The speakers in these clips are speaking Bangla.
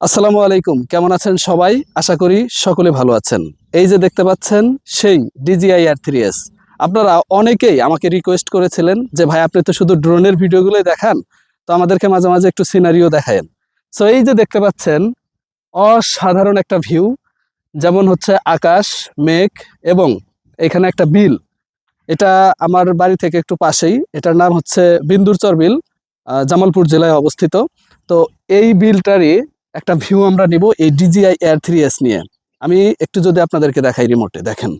আসসালামু আলাইকুম। কেমন আছেন সবাই? আশা করি সকলে ভালো আছেন। এই যে দেখতে পাচ্ছেন, সেই ডিজিআই আর থ্রি এস আপনারা অনেকেই আমাকে রিকোয়েস্ট করেছিলেন যে, ভাই, আপনি তো শুধু ড্রোনের ভিডিওগুলোই দেখান, তো আমাদেরকে মাঝে মাঝে একটু সিনারিও দেখায়েন। সো এই যে দেখতে পাচ্ছেন, অসাধারণ একটা ভিউ যেমন হচ্ছে আকাশ, মেঘ এবং এখানে একটা বিল। এটা আমার বাড়ি থেকে একটু পাশেই। এটার নাম হচ্ছে বিন্দুরচর বিল জামালপুর জেলায় অবস্থিত। তো এই বিলটারই একটা ভিউ আমরা নিব এই ডিজিআই এয়ার থ্রি এস নিয়ে। আমি একটু যদি আপনাদেরকে দেখাই রিমোটে দেখেন।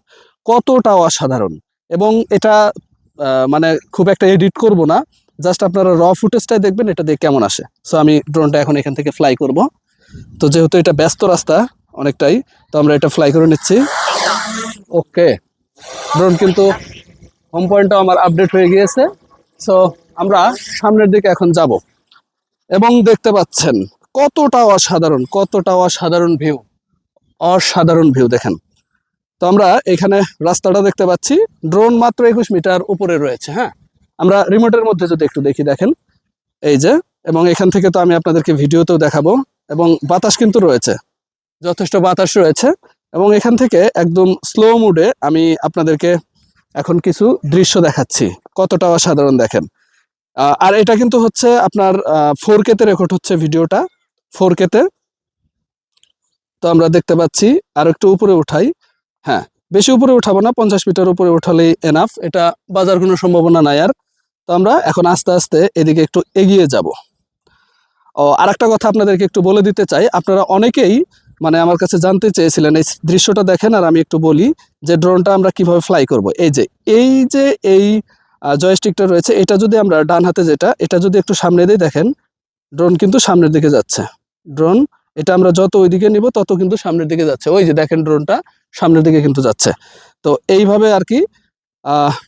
কতটা অসাধারণ। এবং এটা মানে খুব একটা এডিট করব না। জাস্ট আপনারা র ফুটেজটাই দেখবেন, এটা দিয়ে কেমন আসে। সো আমি ড্রোনটা এখন এখান থেকে ফ্লাই করব। তো যেহেতু এটা ব্যস্ত রাস্তা অনেকটাই, তো আমরা এটা ফ্লাই করে নিচ্ছি। ওকে ড্রোন কিন্তু হোম পয়েন্টটাও আমার আপডেট হয়ে গিয়েছে। সো আমরা সামনের দিকে এখন যাব। এবং দেখতে পাচ্ছেন কতটা অসাধারণ কতটা অসাধারণ ভিউ অসাধারণ ভিউ দেখেন। তো আমরা এখানে রাস্তাটা দেখতে পাচ্ছি ড্রোন মাত্র একুশ মিটার উপরে রয়েছে হ্যাঁ? আমরা রিমোটের মধ্যে যদি একটু দেখি, দেখেন, এই যে, এবং এখান থেকে তো আমি আপনাদেরকে ভিডিওতেও দেখাবো, এবং বাতাস কিন্তু রয়েছে, যথেষ্ট বাতাস রয়েছে, এবং এখান থেকে একদম স্লো মুডে আমি আপনাদেরকে এখন কিছু দৃশ্য দেখাচ্ছি, কতটা অসাধারণ দেখেন। আর এটা কিন্তু হচ্ছে আপনার ফোর কেতে রেকর্ড হচ্ছে ভিডিওটা ফোর কেতে তো আমরা দেখতে পাচ্ছি আর একটু উপরে উঠাই। হ্যাঁ বেশি উপরে উঠাবো না, পঞ্চাশ মিটার উপরে উঠালেই এনাফ এটা বাজার কোনো সম্ভাবনা নাই আর। তো আমরা এখন আস্তে আস্তে এদিকে একটু এগিয়ে যাব। ও আর একটা কথা আপনাদেরকে একটু বলে দিতে চাই, আপনারা অনেকেই মানে আমার কাছে জানতে চেয়েছিলেন, এই দৃশ্যটা দেখেন আর আমি একটু বলি যে ড্রোনটা আমরা কীভাবে ফ্লাই করব। এই যে এই যে, এই জয়স্টিকটা রয়েছে, এটা যদি আমরা ডান হাতে যেটা, এটা যদি একটু সামনে দিয়ে দেখেন, ড্রোন কিন্তু সামনের দিকে যাচ্ছে। ড্রোন এটা আমরা যত ওইদিকে নিব, তত কিন্তু সামনের দিকে যাচ্ছে। ওই যে দেখেন ড্রোনটা সামনের দিকে কিন্তু যাচ্ছে। তো এইভাবে আর কি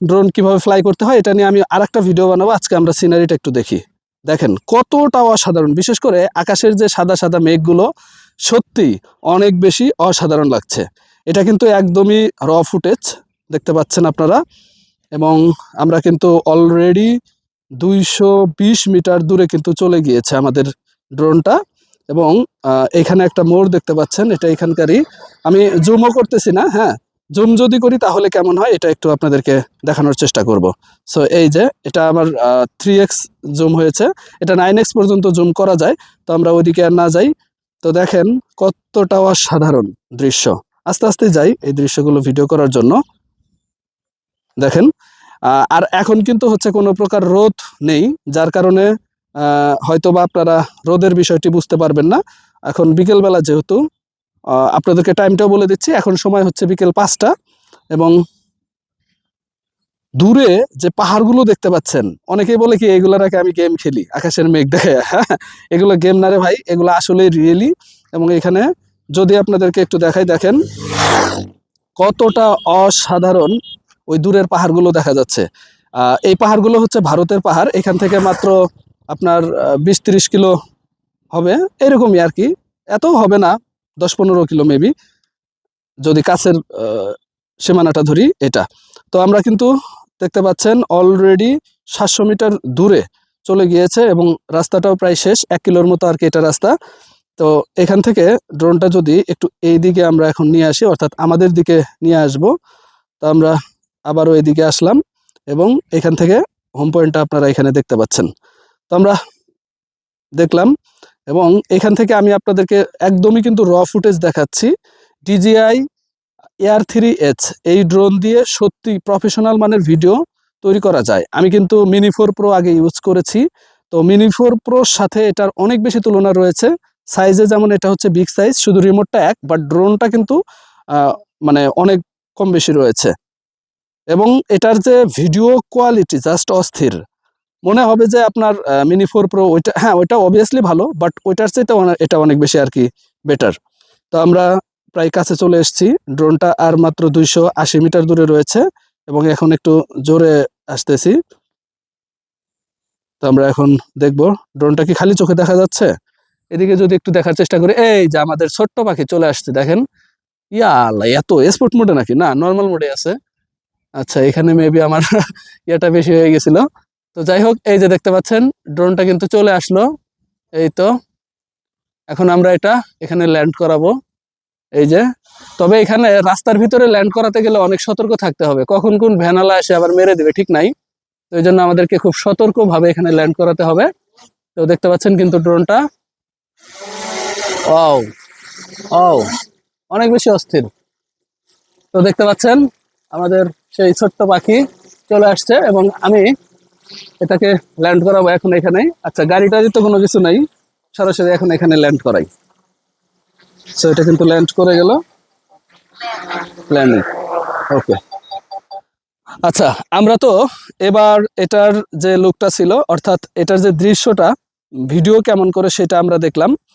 ড্রোন কীভাবে ফ্লাই করতে হয়, এটা নিয়ে আমি আর একটা ভিডিও বানাবো। আজকে আমরা সিনারিটা একটু দেখি। দেখেন, কতটা অসাধারণ। বিশেষ করে আকাশের যে সাদা সাদা মেঘগুলো, সত্যি অনেক বেশি অসাধারণ লাগছে। এটা কিন্তু একদমই র ফুটেজ দেখতে পাচ্ছেন আপনারা। এবং আমরা কিন্তু অলরেডি দুইশো বিশ মিটার দূরে কিন্তু চলে গিয়েছে আমাদের ড্রোনটা এবং এখানে একটা মোড় দেখতে পাচ্ছেন, এটা এখানকারই। আমি জুমও করতেছি না হ্যাঁ? জুম যদি করি তাহলে কেমন হয়? এটা একটু আপনাদেরকে দেখানোর চেষ্টা করব। সো এই যে, এটা আমার থ্রি এক্স জুম হয়েছে। এটা নাইন এক্স পর্যন্ত জুম করা যায়, তো আমরা ওইদিকে আর না যাই। তো দেখেন কতটাও অসাধারণ দৃশ্য। আস্তে আস্তে যাই এই দৃশ্যগুলো ভিডিও করার জন্য। দেখেন আর এখন কিন্তু হচ্ছে কোনো প্রকার রোদ নেই, যার কারণে হয়তোবা আপনারা রোদের বিষয়টি বুঝতে পারবেন না। এখন বিকেলবেলা যেহেতু আপনাদেরকে টাইমটাও বলে দিচ্ছি। এখন সময় হচ্ছে বিকেল পাঁচটা এবং দূরে যে পাহাড়গুলো দেখতে পাচ্ছেন, অনেকেই বলে কি এগুলো আগে আমি গেম খেলি, আকাশের মেঘ দেখে। হ্যাঁ এগুলো গেম না রে ভাই, এগুলো আসলে রিয়েলি এবং এখানে যদি আপনাদেরকে একটু দেখাই, দেখেন কতটা অসাধারণ ওই দূরের পাহাড়গুলো দেখা যাচ্ছে। এই পাহাড়গুলো হচ্ছে ভারতের পাহাড়, এখান থেকে মাত্র আপনার বিশ তিরিশ কিলো হবে, এরকমই আর কি। এত হবে না, দশ পনেরো কিলো মেবি যদি কাছের সীমানাটা ধরি, এটা। তো আমরা কিন্তু দেখতে পাচ্ছেন অলরেডি সাতশো মিটার দূরে চলে গিয়েছে এবং রাস্তাটাও প্রায় শেষ, এক কিলোর মতো আর কি এটা রাস্তা। তো এখান থেকে ড্রোনটা যদি একটু এই দিকে আমরা এখন নিয়ে আসি, অর্থাৎ আমাদের দিকে নিয়ে আসব, তো আমরা আবারও এদিকে আসলাম এবং এখান থেকে হোম পয়েন্টটা আপনারা এখানে দেখতে পাচ্ছেন। তো আমরা দেখলাম এবং এখান থেকে আমি আপনাদেরকে একদমই কিন্তু র ফুটেজ দেখাচ্ছি। ডিজিআই এয়ার থ্রি এইচ এই ড্রোন দিয়ে সত্যি প্রফেশনাল মানের ভিডিও তৈরি করা যায়। আমি কিন্তু মিনি ফোর প্রো আগে ইউজ করেছি। তো মিনি ফোর প্রোর সাথে এটার অনেক বেশি তুলনা রয়েছে। সাইজে যেমন এটা হচ্ছে বিগ সাইজ শুধু রিমোটটা এক বাট ড্রোনটা কিন্তু মানে অনেক কম বেশি রয়েছে। এবং এটার যে ভিডিও কোয়ালিটি জাস্ট অস্থির। মনে হবে যে আপনার মিনি ফোর প্রো ওইটা হ্যাঁ ওইটা অবভিয়াসলি ভালো বাট ওইটার চাইতে এটা অনেক বেশি আর কি বেটার তো আমরা প্রায় কাছে চলে এসেছি। ড্রোনটা আর মাত্র দুইশো আশি মিটার দূরে রয়েছে এবং এখন একটু জোরে আসতেছি। তো আমরা এখন দেখব ড্রোনটা কি খালি চোখে দেখা যাচ্ছে? এদিকে যদি একটু দেখার চেষ্টা করি, এই যে আমাদের ছোট্ট পাখি চলে আসছে, দেখেন। ইয়া এত স্পোর্ট মোডে নাকি? না নর্মাল মোডে আছে। আচ্ছা এখানে মেবি আমার ইয়েটা বেশি হয়ে গেছিল। তো যাই হোক, এই যে দেখতে পাচ্ছেন ড্রোনটা কিন্তু চলে আসলো। এই তো, এখন আমরা এটা এখানে ল্যান্ড করাবো। এই যে, তবে এখানে রাস্তার ভিতরে ল্যান্ড করাতে গেলে অনেক সতর্ক থাকতে হবে। কখন কোন ভ্যানালা এসে আবার মেরে দেবে, ঠিক নাই? তো এই জন্য আমাদেরকে খুব সতর্কভাবে এখানে ল্যান্ড করাতে হবে। তো দেখতে পাচ্ছেন কিন্তু ড্রোনটা ও ও অনেক বেশি অস্থির। তো দেখতে পাচ্ছেন, আমাদের সেই ছোট্ট পাখি চলে আসছে এবং আমি এটাকে ল্যান্ড করাবো এখন এখানে। আচ্ছা গাড়িটারই তো কোনো কিছু নাই। সরাসরি এখন এখানে ল্যান্ড করাই। সো এটা কিন্তু ল্যান্ড করে গেল। ল্যান্ডিং ওকে আচ্ছা আমরা তো এবার এটার যে লুকটা ছিল, অর্থাৎ এটার যে দৃশ্যটা ভিডিও কেমন করে সেটা আমরা দেখলাম।